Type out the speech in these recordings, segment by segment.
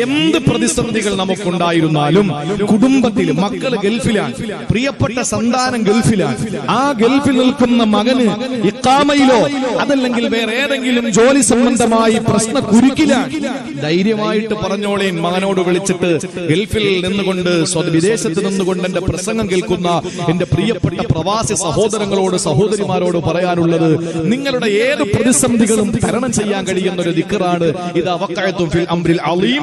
എന്ത് പ്രതിസന്ധികൾ നമുക്കുണ്ടായിരുന്നാലും കുടുംബത്തിൽ മക്കൾ ഗൾഫിലാണ് പ്രിയപ്പെട്ട സന്താനം ഗൾഫിലാണ് ആ ഗൾഫിൽ നിൽക്കുന്ന മകന് ഇക്കാമയിലോ അതല്ലെങ്കിൽ വേറെ ഏതെങ്കിലും ജോലി സംബന്ധമായി പ്രശ്ന കുരുക്കിലാണ് ധൈര്യമായിട്ട് പറഞ്ഞോളേൻ മകനോട് വിളിച്ചിട്ട് ഗൾഫിൽ നിന്നുകൊണ്ട് വിദേശത്ത് നിന്നുകൊണ്ട് എന്റെ പ്രസംഗം കേൾക്കുന്ന എന്റെ പ്രിയപ്പെട്ട പ്രവാസി സഹോദരങ്ങളോട് സഹോദരിമാരോട് പറയാനുള്ളത് നിങ്ങളുടെ ഏത് പ്രതിസന്ധികളും തരണം ചെയ്യാൻ കഴിയുന്ന ഒരു ദിക്കറാണ് ഇത് അവക്കായത്തും അംറിൽ അലീം.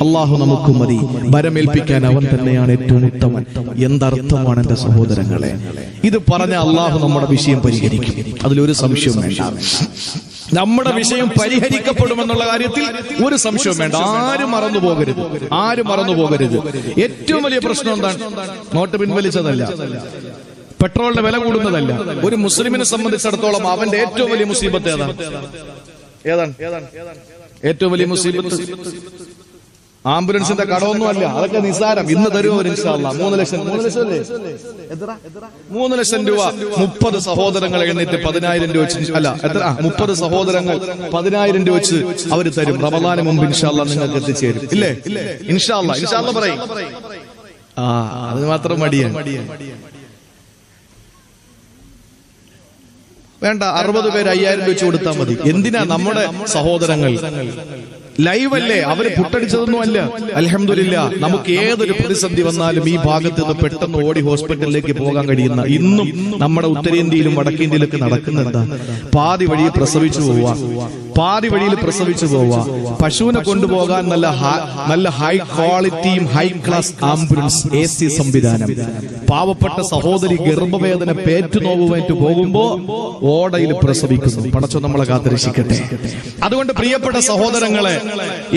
അല്ലാഹു നമുക്ക് മതി. ഭരമേൽപ്പിക്കാൻ അവൻ തന്നെയാണ് ഏറ്റവും ഉത്തമൻ. എന്തർത്ഥമാണ് എന്റെ സഹോദരങ്ങളെ? ഇത് പറഞ്ഞ അള്ളാഹു നമ്മുടെ വിഷയം പരിഹരിക്കും. അതിലൊരു സംശയം വേണ്ട. നമ്മുടെ വിഷയം പരിഹരിക്കപ്പെടുമെന്നുള്ള കാര്യത്തിൽ ഒരു സംശയം വേണ്ട. ആരും മറന്നു പോകരുത്. ആരും മറന്നു പോകരുത്. ഏറ്റവും വലിയ പ്രശ്നം എന്താണ്? നോട്ട് പിൻവലിച്ചതല്ല. പെട്രോളിന്റെ വില കൂടുന്നതല്ല. ഒരു മുസ്ലിമിനെ സംബന്ധിച്ചിടത്തോളം അവന്റെ ഏറ്റവും വലിയ മുസീബത്ത് ഏതാണ്? ഏറ്റവും വലിയ മുസീബത്ത്? ആംബുലൻസിന്റെ കടമൊന്നും അല്ല അതൊക്കെ നിസാരം ഇന്ന് തരുമോ ഇൻഷാല്ല മൂന്ന് ലക്ഷം മൂന്ന് ലക്ഷം മൂന്ന് ലക്ഷം രൂപ മുപ്പത് സഹോദരങ്ങൾ എഴുന്നേറ്റ് പതിനായിരം രൂപ വെച്ച് അല്ല എത്ര? മുപ്പത് സഹോദരങ്ങൾ പതിനായിരം രൂപ വെച്ച് അവർ തരും. റമദാന് മുമ്പ് ഇൻഷാല്ല നിങ്ങൾക്ക് എത്തിച്ചേരും. ഇല്ലേ? ഇൻഷാല്ല ഇൻഷാല്ല പറയും. ആ അത് മാത്രം മടിയാണ്. വേണ്ട അറുപത് പേര് അയ്യായിരം രൂപ വെച്ച് കൊടുത്താൽ മതി. എന്തിനാ നമ്മുടെ സഹോദരങ്ങൾ? ലൈവ് അല്ലേ അവർ പുട്ടടിച്ചതൊന്നും അല്ല. അലഹമില്ല നമുക്ക് ഏതൊരു പ്രതിസന്ധി വന്നാലും ഈ ഭാഗത്ത് നിന്ന് പെട്ടെന്ന് ഓടി ഹോസ്പിറ്റലിലേക്ക് പോകാൻ കഴിയുന്ന ഇന്നും നമ്മുടെ ഉത്തരേന്ത്യയിലും വടക്കേന്ത്യയിലൊക്കെ നടക്കുന്നെന്താ? പാതി വഴി പ്രസവിച്ചു പോവുക പാതി വഴിയിൽ പ്രസവിച്ചു പോവുക. പശുവിനെ കൊണ്ടുപോകാൻ നല്ല നല്ല ഹൈ ക്വാളിറ്റിയും high class ambulance A C സംവിധാനം. പാവപ്പെട്ട സഹോദരി ഗർഭവേദന പേറ്റുനോവുമായിട്ട് പോകുമ്പോ ഓടയിൽ പ്രസവിക്കുന്നു. പടച്ചോ നമ്മളെ കാത്തിരക്ഷിക്കട്ടെ. അതുകൊണ്ട് പ്രിയപ്പെട്ട സഹോദരങ്ങളെ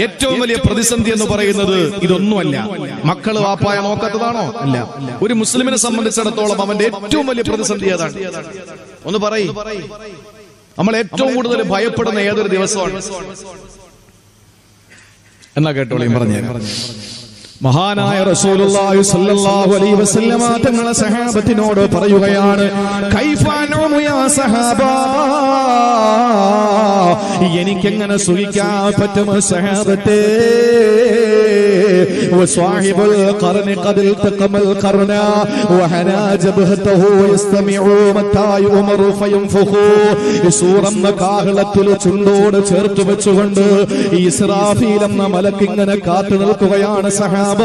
ഏറ്റവും വലിയ പ്രതിസന്ധി എന്ന് പറയുന്നത് ഇതൊന്നുമല്ല. മക്കൾ വാപ്പായ നോക്കാത്തതാണോ? അല്ല. ഒരു മുസ്ലിമിനെ സംബന്ധിച്ചിടത്തോളം അവന്റെ ഏറ്റവും വലിയ പ്രതിസന്ധി ഏതാണ്? ഒന്ന് പറയ്. നമ്മൾ ഏറ്റവും കൂടുതൽ ഭയപ്പെടുന്ന ഏതൊരു ദിവസമാണ്? എന്നാ കേട്ടോളിയും പറഞ്ഞു മഹാനായ റസൂലുള്ളാഹി സ്വല്ലല്ലാഹു അലൈഹി വസല്ലമ തങ്ങളെ സഹാബത്തിനോട് പറയുകയാണ് കൈഫാനോമു യാ സഹാബാ. എനിക്കെങ്ങനെ സുഖിക്കാൻ പറ്റും സഹാബത്തെ? وصاحب القرن قد التقم القرن وحنى جبهته ويستمع متى يؤمر فينفخ സൂറന്ന കാഹളത്തിൽ ചുണ്ടോട് ചേർത്ത് വെച്ചുകൊണ്ട് ഇസ്രാഫീൽ എന്ന മലക്കിങ്ങനെ കാത്തു നിൽക്കുകയാണ് സഹാബ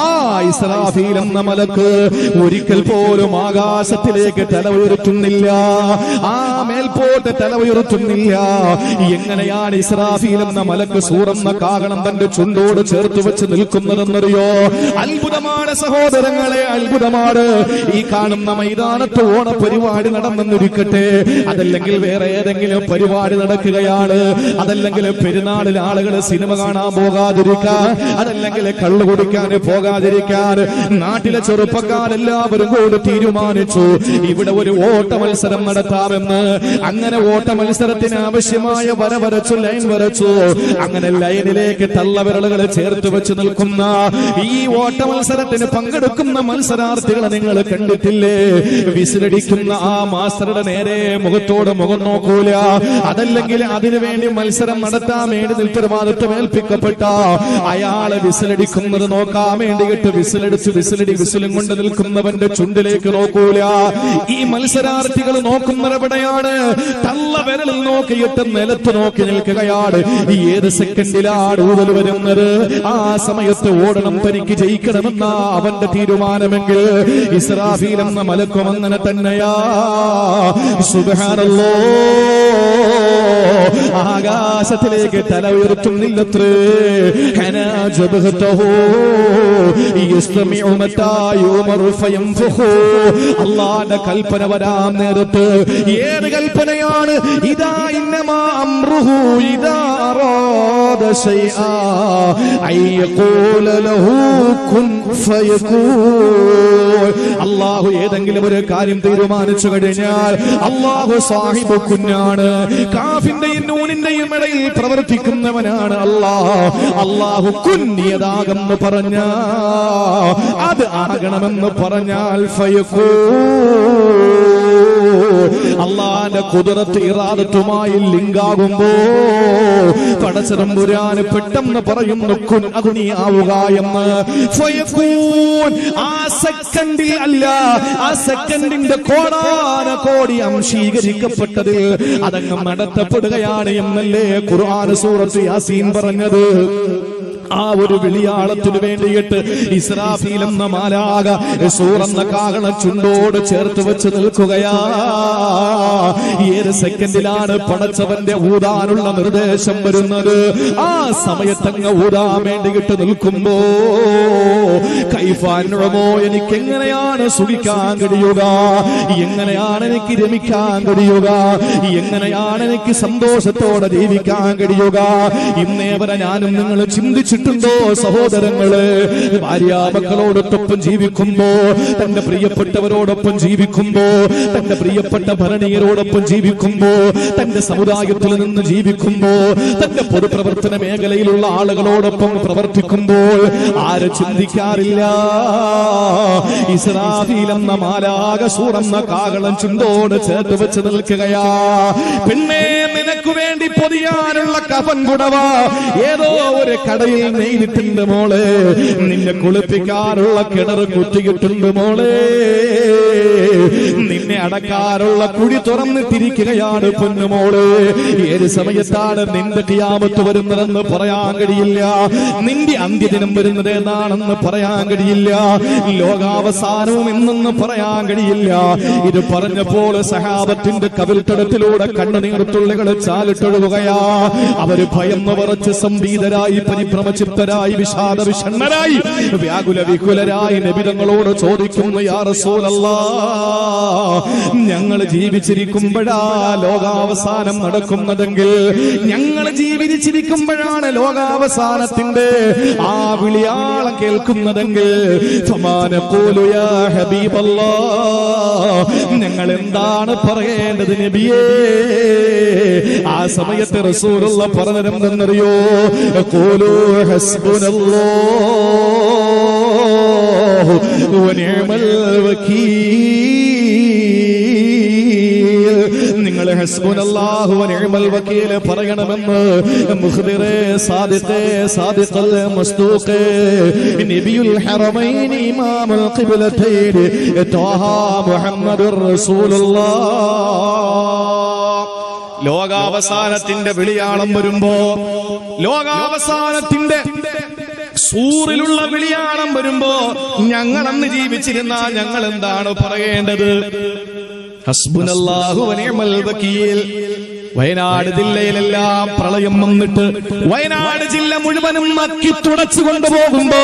ആ ഇസ്രാഫീൽ എന്ന മലക്ക് ഒരിക്കൽ പോലും ആകാശത്തിലേക്ക് തല ഉയർത്തുന്നില്ല ആ മേൽപോട്ട് തല ഉയർത്തുന്നില്ല എങ്ങനെയാണ് ഇസ്രാഫീൽ എന്ന മലക്ക് സൂറന്ന കാകണം തന്റെ ചുണ്ടോട് ചേർത്ത് വെച്ച് നിൽക്കുന്നതെന്നറിയോ? അത്ഭുതമാണ് സഹോദരങ്ങളെ അത്ഭുതമാണ്. ഈ കാണുന്ന മൈതാനത്ത് ഓണ പരിപാടി നടന്നെന്നിരിക്കട്ടെ. അതല്ലെങ്കിൽ വേറെ ഏതെങ്കിലും പരിപാടി നടക്കുകയാണ്. അതല്ലെങ്കിൽ പെരുന്നാളിൽ ആളുകൾ സിനിമ കാണാൻ പോകാതിരിക്കാൻ അതല്ലെങ്കിൽ കള്ളു കുടിക്കാൻ പോകാതിരിക്കാൻ. നാട്ടിലെ ചെറുപ്പക്കാരെല്ലാവരും കൂടി തീരുമാനിച്ചു ഇവിടെ ഒരു ഓട്ട മത്സരം നടത്താമെന്ന്. അങ്ങനെ ഓട്ട മത്സരത്തിന് ആവശ്യമായ വര വരച്ചു ലൈൻ വരച്ചു. അങ്ങനെ ലൈനിലേക്ക് തള്ളവിരലുകൾ ചേർത്ത് വെച്ച് നിൽക്കുന്ന ഈ ഓട്ട മത്സരത്തിന് പങ്കെടുക്കുന്ന മത്സരാർത്ഥികളെ നിങ്ങൾ കണ്ടിട്ടില്ലേ? വിസിലടിക്കുന്ന ആ മാസ്റ്ററുടെ നേരെ മുഖത്തോട് മുഖം നോക്കൂല. അതല്ലെങ്കിൽ അതിനുവേണ്ടി മത്സരം നടത്താൻ വേണ്ടി ഉത്തരവാദിത്വം ഏൽപ്പിക്കപ്പെട്ട അയാളെ വിസിലടിക്കുന്നത് നോക്കാൻ വേണ്ടിയിട്ട് വിസിലടിച്ച് വിസിലടി വിസിലും കൊണ്ട് നിൽക്കുന്നവന്റെ ചുണ്ടിലേക്ക് നോക്കൂല. ഈ മത്സരാർത്ഥികൾ നോക്കുന്നവരെവിടെയാണ് തള്ള വിരലിൽ നോക്കിയിട്ട് നിലത്ത് നോക്കി നിൽക്കുകയാണ്. ഈ ഏത് സെക്കൻഡിലാണ് ഊതൽ വരുന്നത്. ആ സമയത്ത് ഓടണം തനിക്ക് ജയിക്കണമെന്ന അവന്റെ തീരുമാനമെങ്കിൽ ഇസ്രാഫീൽ എന്ന മലക്കും അങ്ങനെ തന്നെയാ. സുബാനല്ലോ ആകാശത്തിലേക്ക് തല ഉയർത്തുന്നില്ലത്രേ. അല്ലാഹുവിന്റെ കൽപ്പന വരാൻ നേരത്ത്. ഏത് കൽപ്പനയാണ്? ഇദാ ഇന്നമാ അംറുഹു ഇദാ അറാദ ശൈആ. അല്ലാഹു ഏതെങ്കിലും ഒരു കാര്യം തീരുമാനിച്ചു കഴിഞ്ഞാൽ അള്ളാഹു സാഹിബ് കുഞ്ഞാണ്. കാഫിന്റെയും നൂനിന്റെയും ഇടയിൽ പ്രവർത്തിക്കുന്നവനാണ് അല്ലാ അള്ളാഹു കുഞ്ഞിയതാകെന്ന് പറഞ്ഞ അത് ആകണമെന്ന് പറഞ്ഞാൽ ഫയക്കൂ അള്ളാന്റെ കുതിരത്ത് ഇറാദത്തുമായി ലിങ്കാകുമ്പോ പടച്ചതമ്പുരാന് പെട്ടെന്ന് പറയുന്നു കുൻ അത് ആവുക എന്ന്. ആ സെക്കൻഡിൽ അല്ല ആ സെക്കൻഡിന്റെ കോടാന കോടി അംശീകരിക്കപ്പെട്ടതിൽ അതങ്ങ് നടത്തപ്പെടുകയാണ് എന്നല്ലേ ഖുർആൻ സൂറത്ത് യാസീൻ പറഞ്ഞത് ആ ഒരു വിളിയാളത്തിനു വേണ്ടിയിട്ട് ഇസ്രാഫീൽ എന്ന മാലാക സൂറന്ന കാകണം ചുണ്ടോട് ചേർത്ത് വെച്ച് നിൽക്കുകയാ. ഏത് സെക്കൻഡിലാണ് പടച്ചവന്റെ ഊതാനുള്ള നിർദ്ദേശം വരുന്നത്. ആ സമയത്തങ്ങ് ഊതാൻ വേണ്ടിയിട്ട് നിൽക്കുമ്പോ കൈഫാനുഴമോ എനിക്ക് എങ്ങനെയാണ് സുഖിക്കാൻ കഴിയുക? എങ്ങനെയാണ് എനിക്ക് രമിക്കാൻ കഴിയുക? എങ്ങനെയാണ് എനിക്ക് സന്തോഷത്തോടെ ജീവിക്കാൻ കഴിയുക? ഇന്നേ വരെ ഞാനും നിങ്ങൾ ചിന്തിച്ചിട്ടുണ്ടോ സഹോദരങ്ങൾ? ഭാര്യ മക്കളോടൊപ്പം ജീവിക്കുമ്പോ തന്റെ പ്രിയപ്പെട്ടവരോടൊപ്പം ജീവിക്കുമ്പോ തന്റെ പ്രിയപ്പെട്ട ഭരണീയരോടൊപ്പം ജീവിക്കുമ്പോ തന്റെ സമുദായത്തിൽ നിന്ന് ജീവിക്കുമ്പോ തന്റെ പൊതുപ്രവർത്തന മേഖലയിലുള്ള ആളുകളോടൊപ്പം പ്രവർത്തിക്കുമ്പോൾ ആര് ചിന്തിക്കാറില്ല? ഇസ്രാഫീലെന്ന മാലാകസൂറെന്ന മാലാക സൂറന്ന കാകളം ചുണ്ടോട് ചേർത്ത് വെച്ച് നിൽക്കുകയാ. പിന്നെ നിനക്ക് വേണ്ടി പൊതിയാനുള്ള കഫൻ കുടവ. ഏതോ ഒരു കടയിൽ നെയ്തിട്ടുണ്ട് മോളെ. നിന്നെ കുളിപ്പിക്കാനുള്ള കിണർ കുത്തിയിട്ടുണ്ട് മോളെ. നിന്നെ അടക്കാനുള്ള കുഴി തുറന്നിട്ടിരിക്കുകയാണ് പൊന്നുമോൾ. ഏത് സമയത്താണ് നിന്റെ കിയാമത്ത് വരുന്നതെന്ന് പറയാൻ കഴിയില്ല. നിന്റെ അന്ത്യദിനം വരുന്നത് ഏതാണെന്ന് പറയാൻ കഴിയില്ല. ലോകാവസാനവും എന്നെന്ന് പറയാൻ കഴിയില്ല. ഇത് പറഞ്ഞപ്പോൾ സഹാബത്തിന്റെ കവിൽത്തടത്തിലൂടെ കണ്ണുനീർത്തുള്ളികൾ ചാലിട്ടൊഴുകുകയാ. അവർ ഭയം നിറച്ച് സംഭീതരായി പരിഭ്രമചിത്തരായി വിഷാദ വിഷണ്ണരായി വ്യാകുല വികുലരായി നബിതങ്ങളോട് ചോദിക്കുന്നു യാ റസൂലല്ലാ! ഞങ്ങൾ ജീവിച്ചിരിക്കുമ്പോഴാ ലോകാവസാനം നടക്കുന്നതെങ്കിൽ ഞങ്ങൾ ജീവിച്ചിരിക്കുമ്പോഴാണ് ലോകാവസാനത്തിന്റെ ആ വിളിയാളം കേൾക്കുന്നതെങ്കിൽ സമാന പോലുയാ ഹബീബല്ലാ ഞങ്ങൾ എന്താണ് പറയേണ്ടത് നബിയേ? ആ സമയത്ത് റസൂലുള്ള പറഞ്ഞതെന്തെന്നറിയോ? കോലോ ഹസ്ബുനല്ലാഹു. വനിഅമൽ വകീൽ. നിങ്ങൾ ഹസ്ബുനല്ലാഹു വനിഅമൽ വകീൽ പറയണമെന്ന് മുഖ്ബിറെ സാദിഖെ സാദിഖൽ മസ്തൂഖെ നബിയുൽ ഹറമൈൻ ഇമാമുൽ ഖിബ്ലതൈൻ ത്വാഹ മുഹമ്മദുർ റസൂലുള്ളാഹ്. ലോകാവസാനത്തിന്റെ വിളിയാളം വരുമ്പോ ലോകാവസാനത്തിന്റെ സൂറിലുള്ള വിളിയാണം വരുമ്പോ ഞങ്ങൾ അന്ന് ജീവിച്ചിരുന്ന ഞങ്ങൾ എന്താണ് പറയേണ്ടത് വയനാട് ജില്ലയിലെല്ലാം പ്രളയം വന്നിട്ട് വയനാട് ജില്ല മുഴുവനും മക്കി തുടച്ചു കൊണ്ടുപോകുമ്പോ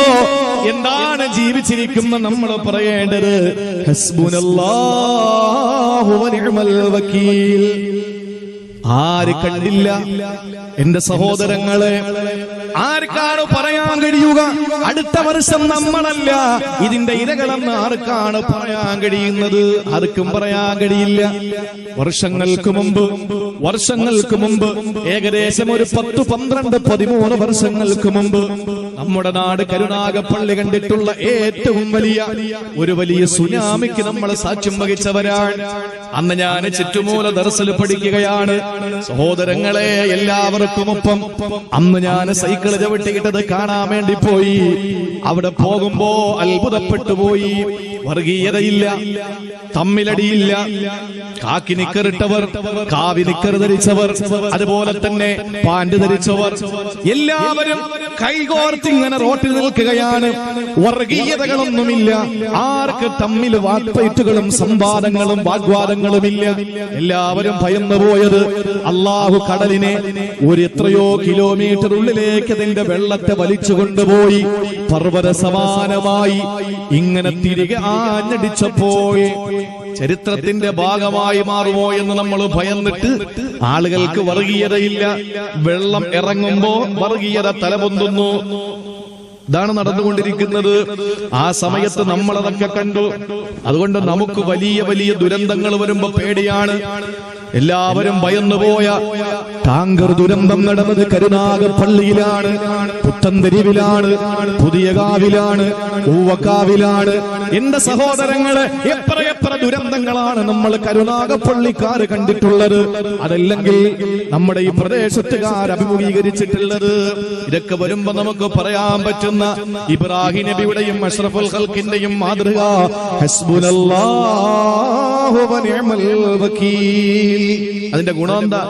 എന്താണ് ജീവിച്ചിരിക്കുന്ന നമ്മൾ പറയേണ്ടത്? ആര് കണ്ടില്ല? എന്റെ സഹോദരങ്ങളെ ആർക്കാണ് പറയാൻ കഴിയുക? അടുത്ത വർഷം നമ്മളല്ല. ഇതിന്റെ ഇരകളെന്ന് ആർക്കാണ് പറയാൻ കഴിയുന്നത്? ആർക്കും പറയാൻ കഴിയില്ല. വർഷങ്ങൾക്ക് മുമ്പ് വർഷങ്ങൾക്ക് മുമ്പ് ഏകദേശം ഒരു പത്ത് പന്ത്രണ്ട് പതിമൂന്ന് വർഷങ്ങൾക്ക് മുമ്പ് നമ്മുടെ നാട് കരുണാകപ്പള്ളി കണ്ടിട്ടുള്ള ഏറ്റവും വലിയ ഒരു വലിയ സുനാമിക്ക് നമ്മൾ സാക്ഷ്യം വഹിച്ചവരാണ്. അന്ന് ഞാൻ ചുറ്റുമൂല ദർശൽ പഠിക്കുകയാണ്. സഹോദരങ്ങളെ എല്ലാവർക്കും ഒപ്പം. അന്ന് ഞാൻ സൈക്കിൾ ചവിട്ടിയിട്ടത് കാണാൻ വേണ്ടി പോയി. അവിടെ പോകുമ്പോ അത്ഭുതപ്പെട്ടു പോയി. വർഗീയതയില്ല തമ്മിലടിയില്ല. കാക്കി നിക്കറിട്ടവർ കാവി നിക്കർ ധരിച്ചവർ അതുപോലെ തന്നെ പാന്റ് ധരിച്ചവർ. എല്ലാവരും കൈകോർത്ത് ഇങ്ങനെ റോട്ടിൽ നിൽക്കുകയാണ്. വർഗീയതകളൊന്നുമില്ല. ആർക്ക് തമ്മിൽ വാക്പയറ്റുകളും സംവാദങ്ങളും വാഗ്വാദങ്ങളും ഇല്ല എല്ലാവരും ഭയന്നു പോയത് അള്ളാഹു കടലിനെ ഒരു എത്രയോ കിലോമീറ്റർ ഉള്ളിലേക്ക് അതിന്റെ വെള്ളത്തെ വലിച്ചു കൊണ്ടുപോയി പർവത സമാനമായി ഇങ്ങനെ തിരികെ ആഞ്ഞടിച്ചപ്പോൾ ചരിത്രത്തിന്റെ ഭാഗമായി മാറുമോ എന്ന് നമ്മൾ ഭയന്നിട്ട് ആളുകൾക്ക് വർഗീയതയില്ല. വെള്ളം ഇറങ്ങുമ്പോ വർഗീയത തലപൊന്തുന്നു. ഇതാണ് നടന്നുകൊണ്ടിരിക്കുന്നത്. ആ സമയത്ത് നമ്മളതൊക്കെ കണ്ടു. അതുകൊണ്ട് നമുക്ക് വലിയ വലിയ ദുരന്തങ്ങൾ വരുമ്പോ പേടിയാണ്. എല്ലാവരും ഭയന്നുപോയ താങ്കർ ദുരന്തം നടന്നത് കരുനാഗപ്പള്ളിയിലാണ് പുത്തൻതെരുവിലാണ് പുതിയ കാവിലാണ് ഊവക്കാവിലാണ്. എന്റെ സഹോദരങ്ങൾ എത്ര എത്ര ദുരന്തങ്ങളാണ് നമ്മൾ കരുനാഗപ്പള്ളിക്കാർ കണ്ടിട്ടുള്ളത്. അതല്ലെങ്കിൽ നമ്മുടെ ഈ പ്രദേശത്തുകാർ അഭിമുഖീകരിച്ചിട്ടുള്ളത്. ഇതൊക്കെ വരുമ്പോ നമുക്ക് പറയാൻ പറ്റുന്ന ഇബ്രാഹിം നബിയുടെയും അഷ്റഫുൽ ഖൽക്കിന്റെയും മാതൃക. ഹസ്ബുനല്ലാഹു വനിഅമൽ വക്കീൽ അതിന്റെ ഗുണം എന്താ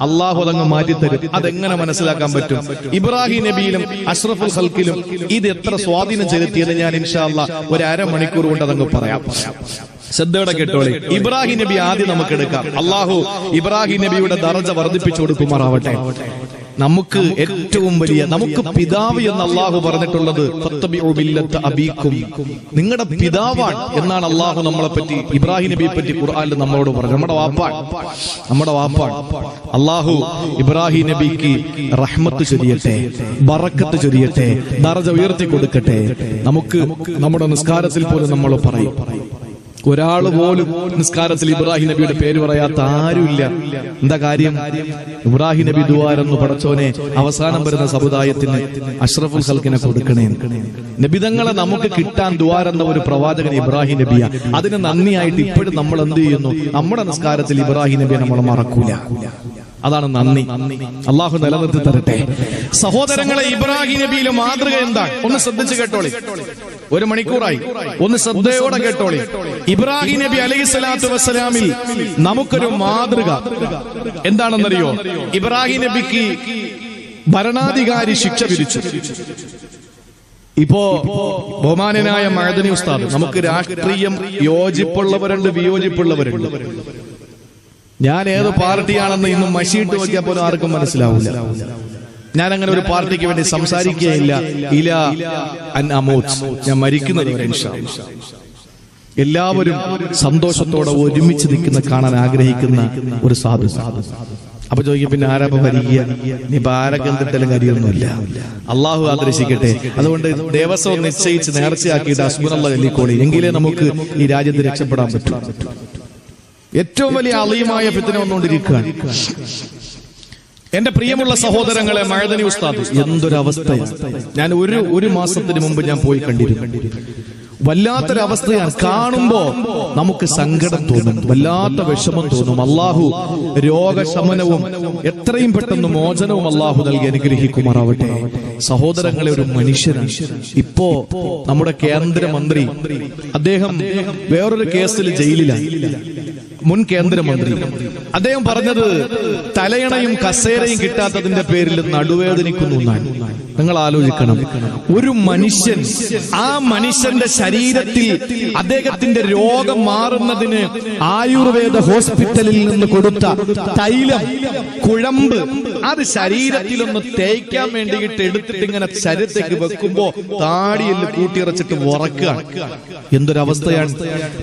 അള്ളാഹു അതങ്ങ് മാറ്റിത്തരും. അതെങ്ങനെ മനസ്സിലാക്കാൻ പറ്റും? ഇബ്രാഹിം നബിയിലും അഷ്റഫുൽ ഹൽക്കിലും ഇത് എത്ര സ്വാധീനം ചെലുത്തിയെന്ന് ഞാൻ ഇൻഷാല്ല ഒരു അരമണിക്കൂർ കൊണ്ട് അതങ്ങ് പറയാം. ശ്രദ്ധയോടെ കേട്ടോളി. ഇബ്രാഹിം നബി ആദ്യം നമുക്ക് എടുക്കാം. അള്ളാഹു ഇബ്രാഹിം നബിയുടെ ദർജ വർദ്ധിപ്പിച്ചു കൊടുക്കുമാറാവട്ടെ. നമുക്ക് ഏറ്റവും വലിയ നമുക്ക് പിതാവ് എന്ന് അള്ളാഹു പറഞ്ഞിട്ടുള്ളത്. അബീക്കും. നിങ്ങളുടെ പിതാവാണ് എന്നാണ് അള്ളാഹു നമ്മളെ പറ്റി ഇബ്രാഹിം നബിയെ പറ്റി ഖുർആനിൽ നമ്മളോട് പറഞ്ഞു. നമ്മുടെ വാപ്പാൻ നമ്മുടെ വാപ്പാൻ അള്ളാഹു ഇബ്രാഹിം നബിക്ക് റഹ്മത്ത് ചൊരിയട്ടെ. ബറക്കത്ത് ചൊരിയട്ടെ. ദറജ ഉയർത്തി കൊടുക്കട്ടെ. നമുക്ക് നമ്മുടെ നിസ്കാരത്തിൽ പോലും നമ്മൾ പറയും. ഒരാൾ പോലും നിസ്കാരത്തിൽ ഇബ്രാഹിം നബിയുടെ പേര് പറയാത്ത ആരുമില്ല. എന്താ കാര്യം? ഇബ്രാഹിം നബി ദുവാരെന്ന് പടച്ചോനെ അവസാനം വരുന്ന സമുദായത്തിന് അഷ്റഫുൽ ഖൽക്കിനെ കൊടുക്കണേ നബിതങ്ങളെ നമുക്ക് കിട്ടാൻ ദുവാരെന്ന ഒരു പ്രവാചകൻ ഇബ്രാഹിം നബിയ. അതിന് നന്ദിയായിട്ട് ഇപ്പോഴും നമ്മൾ എന്ത് ചെയ്യുന്നു? നമ്മുടെ നിസ്കാരത്തിൽ ഇബ്രാഹിം നബിയെ നമ്മൾ മറക്കൂല. അതാണ് നന്ദി. അള്ളാഹു നിലനിർത്തി തരട്ടെ. സഹോദരങ്ങളെ ഇബ്രാഹിം നബിയിലെ മാതൃക എന്താ ഒന്ന് ശ്രദ്ധിച്ചു കേട്ടോളി. ഒരു മണിക്കൂറായി. ഒന്ന് ശ്രദ്ധയോടെ കേട്ടോളി. ഇബ്രാഹിം നബി അലൈഹി സ്വലാത്തു വസ്സലാമിൽ നമുക്കൊരു മാതൃക. എന്താണെന്നറിയോ? ഇബ്രാഹിം നബിക്ക് ഭരണാധികാരി ശിക്ഷ വിധിച്ചു. ഇപ്പോ ബഹുമാനനായ മഴദനി ഉസ്താദ് നമുക്ക് രാഷ്ട്രീയം യോജിപ്പുള്ളവരുണ്ട് വിയോജിപ്പുള്ളവരുണ്ട്. ഞാൻ ഏത് പാർട്ടിയാണെന്ന് ഇന്ന് മഷിയിട്ട് നോക്കിയാൽ പോലും ആർക്കും മനസ്സിലാവില്ല. ഞാൻ അങ്ങനെ ഒരു പാർട്ടിക്ക് വേണ്ടി സംസാരിക്കുകയില്ല. ഇല അൻ ഞാൻ മരിക്കുന്നത് വരെ. എല്ലാവരും സന്തോഷത്തോടെ ഒരുമിച്ച് നിൽക്കുന്ന കാണാൻ ആഗ്രഹിക്കുന്ന ഒരു സാധു അപ്പൊ ചോദിക്കും പിന്നെ ആരാപ്പ ഭരിക്കുക നീ എന്തിട്ടാലും കാര്യമൊന്നുമില്ല. അള്ളാഹു ആദർശിക്കട്ടെ അതുകൊണ്ട് ദേവസ്വം നിശ്ചയിച്ച് നേർച്ചയാക്കിയിട്ട് അസ്മുനുള്ള ചൊല്ലിക്കോളി എങ്കിലേ നമുക്ക് ഈ രാജ്യത്ത് രക്ഷപ്പെടാൻ പറ്റൂ. ഏറ്റവും വലിയ അളിയുമായ ഫിത്തിന വന്നുകൊണ്ടിരിക്കുകയാണ്. എന്റെ പ്രിയമുള്ള സഹോദരങ്ങളെ മഴതനി ഉസ്താദ് എന്തൊരവസ്ഥയാണ്? ഞാൻ ഒരു ഒരു മാസത്തിന് മുമ്പ് ഞാൻ പോയി കണ്ടിരുന്നു. വല്ലാത്തൊരവസ്ഥയാണ്. കാണുമ്പോ നമുക്ക് സങ്കടം തോന്നും വല്ലാത്ത വിഷമം തോന്നും. അള്ളാഹു രോഗശമനവും എത്രയും പെട്ടെന്ന് മോചനവും അള്ളാഹു നൽകി അനുഗ്രഹിക്കുമാറാവട്ടെ. സഹോദരങ്ങളെ ഒരു മനുഷ്യനാണ്. ഇപ്പോ നമ്മുടെ കേന്ദ്രമന്ത്രി അദ്ദേഹം വേറൊരു കേസിൽ ജയിലിലാണ്. മുൻ കേന്ദ്രമന്ത്രി. അദ്ദേഹം പറഞ്ഞത് തലയണയും കസേരയും കിട്ടാത്തതിന്റെ പേരിൽ നടുവേദനിക്കുന്നു എന്നാണ്. നിങ്ങൾ ആലോചിക്കണം ഒരു മനുഷ്യൻ ആ മനുഷ്യന്റെ ശരീരത്തിൽ അദ്ദേഹത്തിന്റെ രോഗം മാറുന്നതിന് ആയുർവേദ ഹോസ്പിറ്റലിൽ നിന്ന് കൊടുത്ത തൈലം കുഴമ്പ് അത് ശരീരത്തിലൊന്ന് തേക്കാൻ വേണ്ടിയിട്ട് എടുത്തിട്ട് ഇങ്ങനെ ശരീരത്തേക്ക് വെക്കുമ്പോ താടിയിൽ കൂട്ടിയിറച്ചിട്ട് ഉറക്കുകയാണ് എന്തൊരവസ്ഥയാണ്?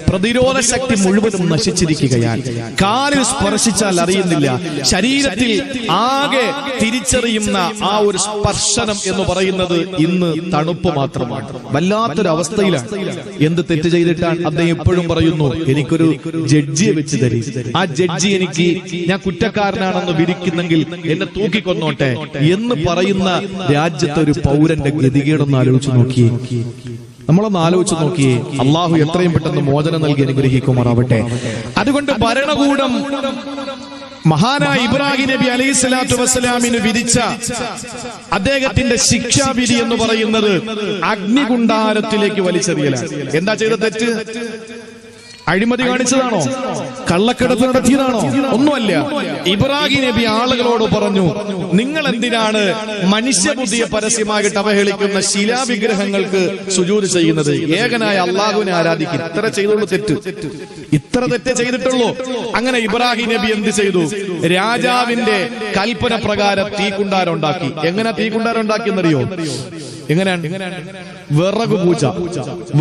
പ്രതിരോധ ശക്തി മുഴുവനും നശിച്ചിരിക്കുകയാണ്. കാലിൽ സ്പർശിച്ചാൽ അറിയുന്നില്ല. ശരീരത്തിൽ ആകെ തിരിച്ചറിയുന്ന ആ ഒരു സ്പർശനം എന്ന് പറയുന്നത് ഇന്ന് തണുപ്പ് മാത്രമാണ്. വല്ലാത്തൊരു അവസ്ഥയിലാണ്. എന്ത് തെറ്റ് ചെയ്തിട്ടാണ് അദ്ദേഹം എപ്പോഴും പറയുന്നു എനിക്കൊരു ജഡ്ജിയെ വെച്ച് തരി. ആ ജഡ്ജി എനിക്ക് ഞാൻ കുറ്റക്കാരനാണെന്ന് വിരിക്കുന്നെങ്കിൽ എന്നെ തൂക്കിക്കൊന്നോട്ടെ എന്ന് പറയുന്ന രാജ്യത്തെ ഒരു പൗരന്റെ ഗതികേടൊന്ന് ആലോചിച്ച് നോക്കിയേ. നമ്മളൊന്ന് ആലോചിച്ച് നോക്കിയേ. അള്ളാഹു എത്രയും പെട്ടെന്ന് മോചനം നൽകി അനുഗ്രഹിക്കുമാറാവട്ടെ. അതുകൊണ്ട് ഭരണകൂടം മഹാനായ ഇബ്രാഹിം നബി അലൈഹി സ്വലാത്തു വസ്സലാമിന് വിധിച്ച അദ്ദേഹത്തിന്റെ ശിക്ഷാവിധി എന്ന് പറയുന്നത് അഗ്നികുണ്ടാരത്തിലേക്ക് വലിച്ചെറിയലാണ്. എന്താ ചെയ്ത തെറ്റ്? അഴിമതി കാണിച്ചതാണോ? കള്ളക്കടത്ത് നടത്തിയതാണോ? ഒന്നുമല്ല. ഇബ്രാഹിം നബി ആളുകളോട് പറഞ്ഞു നിങ്ങൾ എന്തിനാണ് മനുഷ്യബുദ്ധിയെ പരസ്യമായിട്ട് അവഹേളിക്കുന്ന ശിലാവിഗ്രഹങ്ങൾക്ക് സുജൂത് ചെയ്യുന്നത്? ഏകനായ അള്ളാഹുവിനെ ആരാധിക്കും? ഇത്ര ചെയ്തുള്ളൂ തെറ്റ്. ഇത്ര തെറ്റ് ചെയ്തിട്ടുള്ളൂ. അങ്ങനെ ഇബ്രാഹിം നബി എന്ത് ചെയ്തു? രാജാവിന്റെ കൽപ്പന പ്രകാരം തീക്കുണ്ടാരം ഉണ്ടാക്കി എങ്ങനെ തീക്കുണ്ടാരം ഉണ്ടാക്കി എന്നറിയോ എങ്ങനെയാണ് വിറകു പൂജ.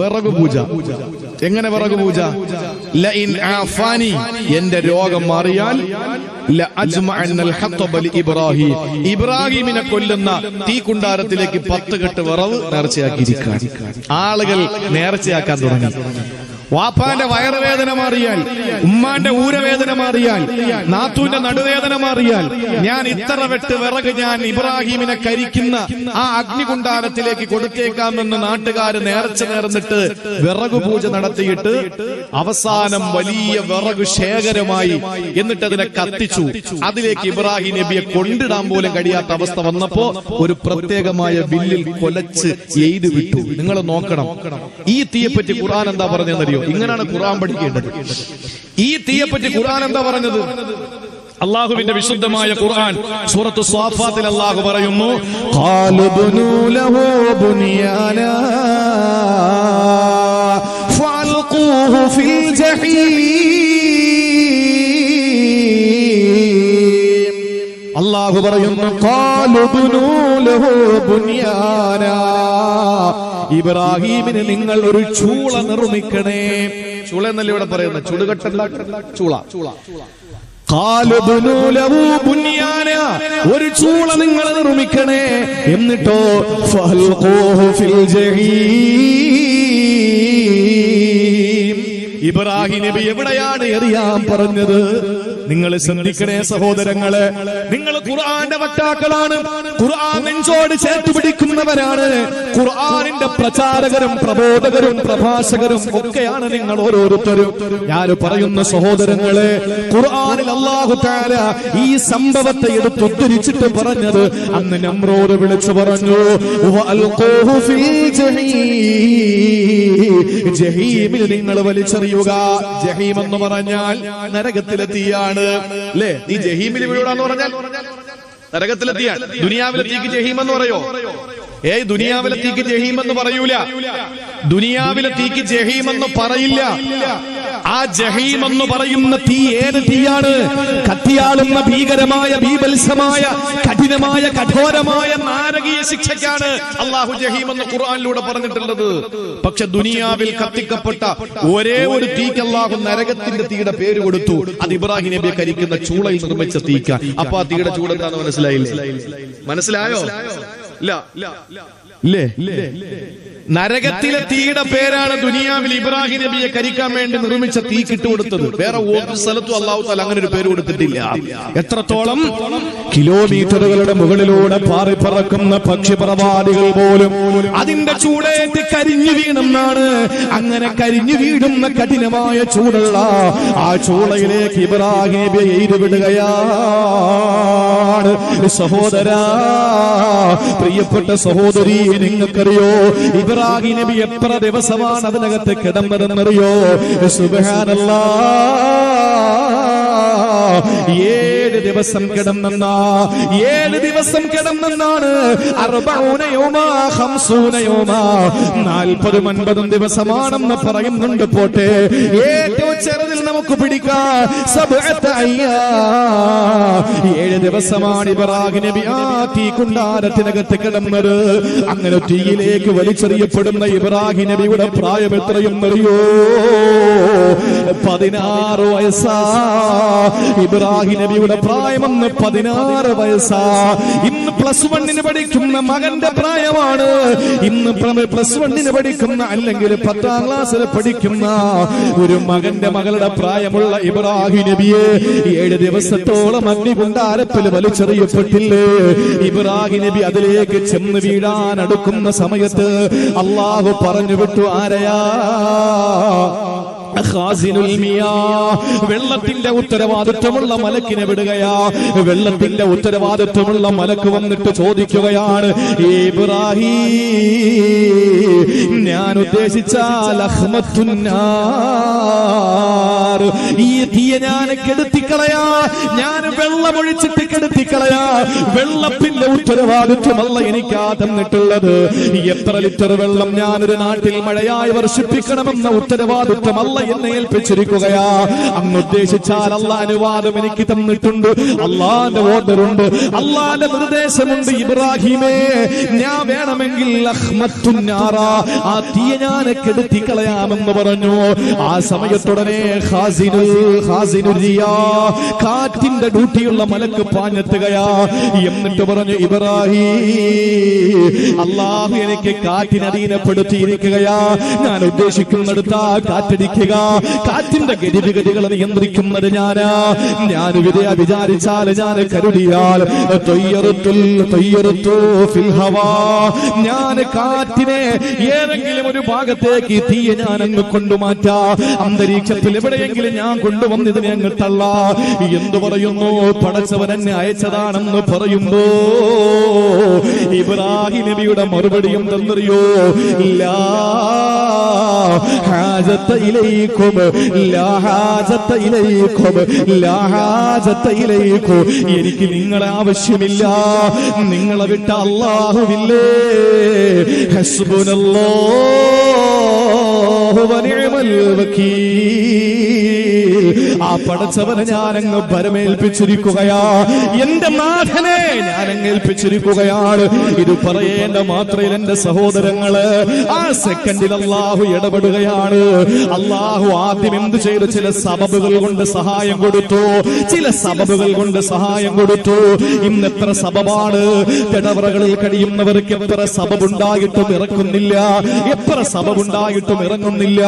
വിറകു പൂജ. എങ്ങനെ വിറകു പൂജ? എന്റെ രോഗം മാറിയാൽ ഇബ്രാഹിം. ഇബ്രാഹിമിനെ കൊല്ലുന്ന തീക്കുണ്ടാരത്തിലേക്ക് പത്ത് കെട്ട് വിറവ് നേർച്ചയാക്കിയിരിക്കുകയാണ്. ആളുകൾ നേർച്ചയാക്കാൻ തുടങ്ങി. വാപ്പാന്റെ വയറുവേദന മാറിയാൽ ഉമ്മാന്റെ ഊരവേദന മാറിയാൽ നാത്തൂന്റെ നടുവേദന മാറിയാൽ ഞാൻ ഇത്ര വെട്ട് വിറക് ഞാൻ ഇബ്രാഹിമിനെ കരിക്കുന്ന ആ അഗ്നികുണ്ടാരത്തിലേക്ക് കൊടുത്തേക്കാമെന്ന് നാട്ടുകാർ നേർച്ച നേർന്നിട്ട് വിറകു പൂജ നടത്തിയിട്ട് അവസാനം വലിയ വിറകു ശേഖരമായി എന്നിട്ട് അതിനെ കത്തിച്ചു. അതിലേക്ക് ഇബ്രാഹിം നബിയെ കൊണ്ടിടാൻ പോലും കഴിയാത്ത അവസ്ഥ വന്നപ്പോ ഒരു പ്രത്യേകമായ ബില്ലിൽ കൊലച്ച് എയ്ത് വിട്ടു. നിങ്ങൾ നോക്കണം. ഈ തീയെപ്പറ്റി ഖുർആൻ എന്താ അറിയോ ഇങ്ങനെയാണ് ഖുറാൻ പഠിക്കേണ്ടത്. ഈ തീയെപ്പറ്റി ഖുറാൻ എന്താ പറഞ്ഞത്? അള്ളാഹുവിന്റെ വിശുദ്ധമായ ഖുർആൻ സൂറത്ത് സ്വാഫാത്തിൽ അള്ളാഹു പറയുന്നു അള്ളാഹു പറയുന്നു കാലുബുനൂലഹോ ബുനിയാനാ ഇബ്രാഹീമിന് നിങ്ങൾ ഒരു ചൂള നിർമ്മിക്കണേ. ചൂള എന്നല്ലേ ഇവിടെ പറയുന്നത്? ചുടുകട്ടല്ല ചൂള. ചൂള ഒരു ചൂള നിങ്ങൾ നിർമ്മിക്കണേ. എന്നിട്ടോ ഇബ്രാഹിം നബി എവിടെയാണ് എറിയാൻ പറഞ്ഞത്? നിങ്ങൾ ശ്രദ്ധിക്കണേ സഹോദരങ്ങൾ. നിങ്ങൾ ഖുർആന്റെ വക്താക്കളാണ്. ഖുർആൻ നെഞ്ചോട് ചേർത്ത് പിടിക്കുന്നവരാണ്. ഖുർആനിന്റെ പ്രചാരകരും പ്രബോധകരും പ്രഭാഷകരും ഒക്കെയാണ് നിങ്ങൾ ഓരോരുത്തരും. ഞാൻ പറയുന്ന സഹോദരങ്ങളെ ഖുർആനിൽ അള്ളാഹു താര ഈ സംഭവത്തെ എടുത്ത് ഉദ്ധരിച്ചിട്ട് പറഞ്ഞത് അന്ന് നമ്രോട് വിളിച്ചു പറഞ്ഞു ജഹീമിൽ നിങ്ങൾ വലിച്ചെറിയുക. ജഹീം എന്ന് പറഞ്ഞാൽ നരകത്തിലെത്തിയാണ്. നരകത്തിലെത്തിയാണ് അല്ലേ നീ ജഹീമിൽ വീഴാന്ന് പറഞ്ഞാൽ നരകത്തിലെത്തിയാണ്. ദുനിയാവിലെത്തിക്ക് ജഹീം എന്ന് പറയോ? ഏയ് ദുനിയാവിലെത്തിക്ക് ജഹീം എന്ന് പറയൂല. ദുനിയാവിലെത്തിക്ക് ജഹീം എന്ന് പറയില്ല. ആ ജഹീം എന്ന് പറയുന്ന തീ ഏത് തീയാണ്? കത്തിയാളുന്ന ഭീകരമായ ഭീബത്സമായ കഠിനമായ കഠോരമായ നാരകീയ ശിക്ഷയ്ക്കാണ് അള്ളാഹു ജഹീം എന്ന് ഖുർആാനിലൂടെ പറഞ്ഞിട്ടുള്ളത്. പക്ഷെ ദുനിയാവിൽ കത്തിക്കപ്പെട്ട ഒരേ ഒരു തീക്ക് അള്ളാഹു നരകത്തിന്റെ തീയുടെ പേര് കൊടുത്തു. അത് ഇബ്രാഹിം നബിയെ കരിക്കുന്ന ചൂളയിൽ നിർമ്മിച്ച തീക്ക. അപ്പൊ ആ തീയുടെ ചൂട് എന്താന്ന് മനസ്സിലായില്ലേ? മനസ്സിലായോ? ഇല്ല? ഇല്ലേ? നരകത്തിലെ തീയുടെ പേരാണ് ദുനിയാവിൽ ഇബ്രാഹിം നബിയെ കരിക്കാൻ വേണ്ടി നിർമ്മിച്ച തീ കിട്ടുകൊടുത്തത് വേറെ ഒരു സ്ഥലത്തും അള്ളാഹു താല അങ്ങനെ ഒരു പേര് കൊടുത്തിട്ടില്ല. എത്രത്തോളം കിലോമീറ്ററുകളുടെ മുകളിലൂടെ പാറി പറക്കുന്ന പക്ഷിപ്രവാദികൾ പോലും അതിന്റെ ചൂടേറ്റ് കരിഞ്ഞു വീണെന്നാണ്. അങ്ങനെ കരിഞ്ഞു വീഴുന്ന കഠിനമായ ചൂടുള്ള ആ ചൂളയിലേക്ക് ഇബ്രാഹിം നബിയെ എയ്തുവിടുകയാണ് സഹോദരാ പ്രിയപ്പെട്ട സഹോദരി നിങ്ങൾക്കറിയോ ഇബ്രാഹിം നബി എത്ര ദിവസമാണ് അതിനകത്ത് കിടന്നതെന്നറിയോ സുബഹാനല്ലാ. ഏഴ് ദിവസം കിടന്നെന്ന ഏഴ് ദിവസം കിടന്നെന്നാണ് നാൽപ്പതും അൻപതും ദിവസമാണെന്ന് പറയുന്നുണ്ട് പോട്ടെ. ഏറ്റവും ചെറുതിൽ നമുക്ക് പിടിക്കാം. ഏഴ് ദിവസമാണ് ഇബ്രാഹിം നബി ആ തീ കുണ്ടാരത്തിനകത്ത് കിടന്നത്. അങ്ങനെ തീയിലേക്ക് വലിച്ചെറിയപ്പെടുന്ന ഇബ്രാഹിം നബിയുടെ പ്രായം അറിയോ പതിനാറ് വയസ്സാ. ഇബ്രാഹിം നബിയുടെ പ്രായമെന്ന് പതിനാറ് വയസ്സാ. ഇന്ന് പ്ലസ് വണ്ണിന് പഠിക്കുന്ന മകന്റെ പ്രായമാണ്. ഇന്ന് പ്ലസ് വണ്ണിന് പഠിക്കുന്ന അല്ലെങ്കിൽ പത്താം ക്ലാസ്സിൽ പഠിക്കുന്ന ഒരു മകന്റെ മകളുടെ പ്രായമുള്ള ഇബ്രാഹിം നബിയെ ഏഴ് ദിവസത്തോളം അഗ്നികുണ്ടാരത്തിൽ വലിച്ചെറിയപ്പെട്ടില്ലേ? ഇബ്രാഹിം നബി അതിലേക്ക് ചെന്ന് വീഴാൻ അടുക്കുന്ന സമയത്ത് അള്ളാഹു പറഞ്ഞു വിട്ടു ആരയാ. വെള്ളത്തിന്റെ ഉത്തരവാദിത്വമുള്ള മലക്കിനെ വിടുകയാ. വെള്ളത്തിന്റെ ഉത്തരവാദിത്വമുള്ള മലക്ക് വന്നിട്ട് ചോദിക്കുകയാണ് ഞാൻ ഉദ്ദേശിച്ചാൽ അഹ്മത്തുന്നാർ ഈ തീയ ഞാൻ കെടുത്തിക്കളയാ. ഞാൻ വെള്ളമൊഴിച്ചിട്ട് കെടുത്തിക്കളയാ. വെള്ളത്തിന്റെ ഉത്തരവാദിത്വമല്ല എനിക്കാ തന്നിട്ടുള്ളത് എത്ര ലിറ്റർ വെള്ളം ഞാനൊരു നാട്ടിൽ മഴയായി വർഷിപ്പിക്കണമെന്ന ഉത്തരവാദിത്വമല്ല എന്നെ ഏൽപ്പിച്ചിരിക്കുകയാ. അന്ന് ഉദ്ദേശിച്ചാൽ അല്ല അനുവാദം എനിക്ക് തന്നിട്ടുണ്ട്. അള്ളാന്റെ ഓർഡറുണ്ട് അള്ളാന്റെ നിർദ്ദേശമുണ്ട് ഇബ്രാഹിമേ. ഞാൻ വേണമെങ്കിൽ ആ തീയ ഞാൻ കെടുത്തിക്കളയാമെന്ന് പറഞ്ഞു. ആ സമയത്തുടനെ ഖാസിനുരിയാ കാറ്റിന്റെ ഡ്യൂട്ടിയുള്ള മലക്ക് പാഞ്ഞെത്തുകയാ. എന്നിട്ട് പറഞ്ഞു ഇബ്രാഹിം അള്ളാഹു എനിക്ക് കാറ്റിനടീനപ്പെടുത്തിയിരിക്കുകയാ ഞാൻ ഉദ്ദേശിക്കുന്നിടത്ത് കാറ്റടിക്കുക. കാറ്റിന്റെ ഗതിവിഗതികൾ നിയന്ത്രിക്കുന്നത് ഞാനാ. ഞാൻ വിധയ വിചാരിച്ചാൽ ഞാൻ കരുതിയാൽ ഞാൻ കാറ്റിനെ ഏതെങ്കിലും ഒരു ഭാഗത്തേക്ക് തീയെ ഞാൻ അങ്ങ് കൊണ്ടുമാറ്റാ. അന്തരീക്ഷത്തിൽ എവിടെയെങ്കിലും ഞാൻ കൊണ്ടുവന്നതിനെ അങ്ങ് തള്ള എന്തു പറയുന്നു? പടച്ചവൻ എന്നെ അയച്ചതാണെന്ന് പറയുമ്പോ ഇബ്രാഹിം നബിയുടെ മറുപടിയും തന്നറിയോ? ഇല്ല എനിക്ക് നിങ്ങളെ ആവശ്യമില്ല. നിങ്ങളെ വിട്ട അള്ളാഹുവില്ലേ ആ പടച്ചവനെ ഞാൻ അങ്ങ് ഭരമേൽപ്പിച്ചിരിക്കുകയാ. എന്റെ നാഥനെ ഞാൻ അങ്ങ് ഏൽപ്പിച്ചിരിക്കുകയാണ് ഇത് പറയേണ്ട മാത്രയിൽ എന്റെ സഹോദരങ്ങൾ ആ സെക്കൻഡിൽ അള്ളാഹു ഇടപെടുകയാണ്. അള്ളാഹു ആദ്യം എന്ത് ചെയ്തു? ചില സബബുകൾ കൊണ്ട് സഹായം കൊടുത്തു. ചില സബബുകൾ കൊണ്ട് സഹായം കൊടുത്തു. ഇന്ന് എത്ര സബബാണ്? കിടവറകളിൽ കഴിയുന്നവർക്ക് എത്ര സബബുണ്ടായിട്ടും ഇറക്കുന്നില്ല. എത്ര സബബുണ്ടായിട്ടും ഇറങ്ങുന്നില്ല.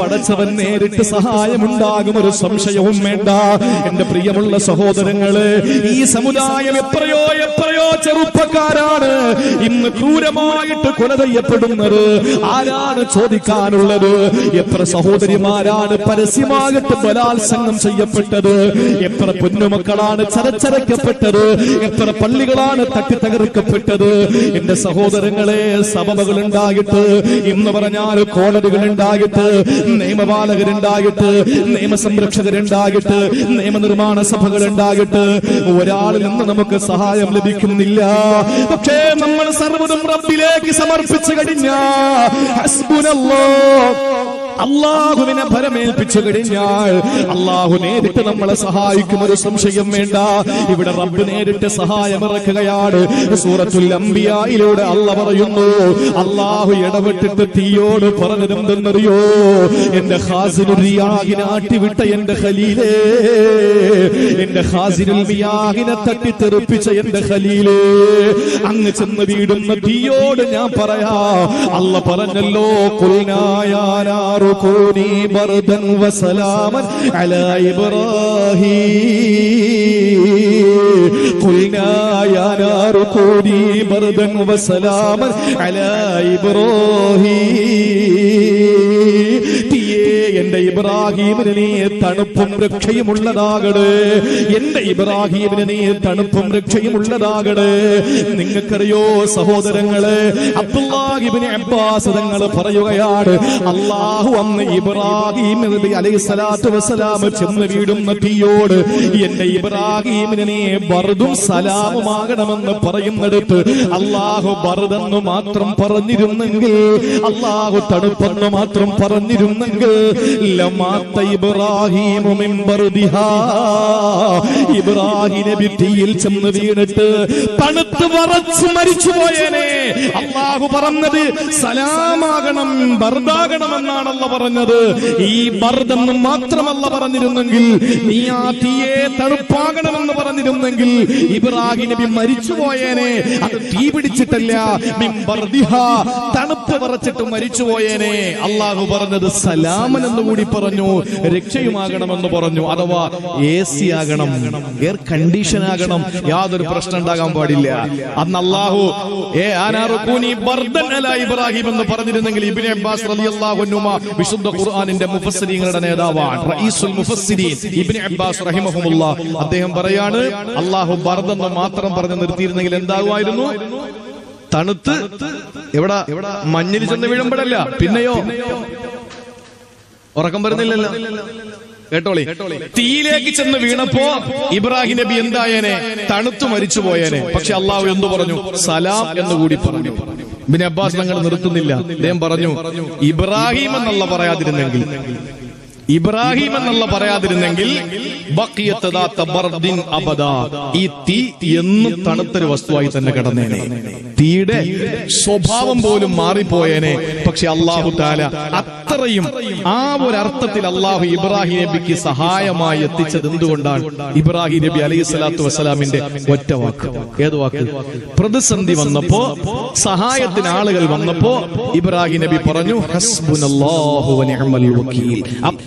പടച്ചവൻ നേരിട്ട് സഹായമുണ്ടാകും ഒരു സംശയവും വേണ്ട. എന്റെ പ്രിയമുള്ള സഹോദരങ്ങൾ ഈ സമുദായം എത്രയോ എത്രയോ ചെറുപ്പക്കാരാണ്. ഇന്ന് ക്രൂരമായിട്ട് കൊല ചെയ്യപ്പെടുന്നത്. ആരാണ് ചോദിക്കാനുള്ളത്? എത്ര സഹോദരിമാരാണ് പരസ്യമായിട്ട് ബലാത്സംഗം ചെയ്യപ്പെട്ടത്? എത്ര പൊന്നുമക്കളാണ് ചരച്ചരയ്ക്കപ്പെട്ടത് എത്ര പള്ളികളാണ് തട്ടി തകർക്കപ്പെട്ടത് എന്റെ സഹോദരങ്ങളെ സഭകൾ ഉണ്ടായിട്ട് ഇന്ന് പറഞ്ഞാൽ കോടതികൾ ഉണ്ടായിട്ട് നിയമപാലകരുണ്ടായിട്ട് നിയമസംരക്ഷകരുണ്ടായിട്ട് നിയമനിർമ്മാണ സഭകൾ ഉണ്ടാകട്ടെ. ഒരാളിൽ നിന്ന് നമുക്ക് സഹായം ലഭിക്കുന്നില്ല. പക്ഷേ നമ്മൾ സർവതും റബ്ബിലേക്ക് സമർപ്പിച്ചു കഴിഞ്ഞ അള്ളാഹുവിനെ ഭരമേൽപ്പിച്ചു കഴിഞ്ഞാൽ അള്ളാഹു നേരിട്ട് നമ്മളെ സഹായിക്കും ഒരു സംശയം വേണ്ട. ഇവിടെ റബ്ബ് നേരിട്ട് സഹായം ഇറക്കുകയാണ്. സൂറത്തുൽ അംബിയായിലൂടെ അള്ള പറയുന്നു അള്ളാഹു ഇടപെട്ടിട്ട് തീയോട് പറഞ്ഞതെന്തെന്നറിയോ എന്റെ ആട്ടിവിട്ട എന്റെ ഖലീലേ. എന്റെ ഹാസിനുൽ മിയാഹിനെ തട്ടിത്തെറിപ്പിച്ച എന്റെ ഖലീലേ. അങ്ങ് ചെന്ന് വീടുന്ന തീയോട് ഞാൻ പറയാ അള്ള പറഞ്ഞല്ലോ കുൽനായാനാറു كوني بردا وسلاما على إبراهيم قلنا يا نار كوني بردا وسلاما على إبراهيم എന്റെ ഇബ്രാഹീമിന് നീ തണുപ്പും രക്ഷയും ഉള്ളതാകട് എന്റെ ഇബ്രാഹീമിന് നീ തണുപ്പും രക്ഷയും ഉള്ളതാകട് നിങ്ങൾക്കറിയോ സഹോദരങ്ങളെ അബ്ദുല്ലാഹിബിന് അബ്ബാസ് തങ്ങൾ പറയുകയാണ് അള്ളാഹു അന്ന് ഇബ്രാഹിം അലൈഹി സ്വലാത്തു വസ്സലാം ചെന്ന് വീടും തീയോട് എന്റെ ഇബ്രാഹീമിന് നീ ബർദും സലാമുമാകണമെന്ന് പറയുന്നിടത്ത് അള്ളാഹു ബർദെന്ന് മാത്രം പറഞ്ഞിരുന്നെങ്കിൽ അള്ളാഹു തണുപ്പെന്ന് മാത്രം പറഞ്ഞിരുന്നെങ്കിൽ ലമാത്ത ഇബ്രാഹിമു മിൻ ബർദിഹാ ഇബ്രാഹിം നബി തീയിൽ ചെന്ന് വീണിട്ട് തണുത്ത് വറച്ച് മരിച്ചു പോയേനെ. അള്ളാഹു പറഞ്ഞത് സലാമാകണം ബർദാകണമെന്നാണ് അല്ല പറഞ്ഞത്. ഈ ബർദെന്ന് മാത്രമല്ല പറഞ്ഞിരുന്നെങ്കിൽ നീ ആ തീയെ തണുപ്പാകണമെന്ന് പറഞ്ഞിരുന്നെങ്കിൽ ഇബ്രാഹിം നബി മരിച്ചു പോയേനെ. അത് തീ പിടിച്ചിട്ടല്ല തണുപ്പ് പറച്ചിട്ട് മരിച്ചു പോയേനെ. അള്ളാഹു പറഞ്ഞത് സലാമൻ എന്ന് കൂടി പറഞ്ഞു രക്ഷയുമാകണമെന്ന് പറഞ്ഞു അഥവാ എ സി ആകണം എയർ കണ്ടീഷൻ ആകണം യാതൊരു പ്രശ്നം ഉണ്ടാകാൻ പാടില്ല. അന്ന് അള്ളാഹു ഏ ആനാറുക്കൂനി ബർദൻ അല ഇബ്രാഹിം എന്ന് പറഞ്ഞിരുന്നെങ്കിൽ ഇബ്നു അബ്ബാസ് റളിയല്ലാഹു അൻഹുമ വിശുദ്ധ ഖുർആനിന്റെ മുഫസ്സിരീങ്ങളുടെ നേതാവാണ് റഈസുൽ മുഫസ്സിരീൻ ഇബ്നു അബ്ബാസ് റഹിമഹുമുല്ലാ. അദ്ദേഹം പറയാണ് അള്ളാഹു ബർദെന്ന് മാത്രം പറഞ്ഞു നിർത്തിയിരുന്നെങ്കിൽ എന്താകുമായിരുന്നു? തണുത്ത് എവിടെ? മഞ്ഞിൽ ചെന്ന് വീഴുമ്പോഴല്ല പിന്നെയോ? ഉറക്കം വരുന്നില്ലല്ലോ. കേട്ടോളി. തീയിലേക്ക് ചെന്ന് വീണപ്പോ ഇബ്രാഹിം നബി എന്തായേനെ? തണുത്തു മരിച്ചു പോയേനെ. പക്ഷെ അള്ളാഹു എന്തു പറഞ്ഞു? സലാം എന്ന് കൂടി പറഞ്ഞു. പിന്നെ അബ്ബാസ് ഞങ്ങൾ നിർത്തുന്നില്ല. അദ്ദേഹം പറഞ്ഞു ഇബ്രാഹിം എന്നുള്ള പറയാതിരുന്നെങ്കിൽ ഇബ്രാഹിം എന്നുള്ള പറയാതിരുന്നെങ്കിൽ. ഈ തീ എന്നും തണുത്തൊരു വസ്തുവായി തന്നെ കിടന്നേനെ. തീയുടെ സ്വഭാവം പോലും മാറിപ്പോയേനെ. പക്ഷെ അള്ളാഹു താല അത്രയും ആ ഒരു അർത്ഥത്തിൽ അള്ളാഹു ഇബ്രാഹിം നബിക്ക് സഹായമായി എത്തിച്ചത് എന്തുകൊണ്ടാണ്? ഇബ്രാഹിം നബി അലൈഹി സ്വലാത്തു വസ്സലാമിന്റെ ഒറ്റ വാക്ക്. ഏത് വാക്ക്? പ്രതിസന്ധി വന്നപ്പോ സഹായത്തിന് ആളുകൾ വന്നപ്പോ ഇബ്രാഹിം നബി പറഞ്ഞു ഹസ്ബുനല്ലാഹു വക്കീൽ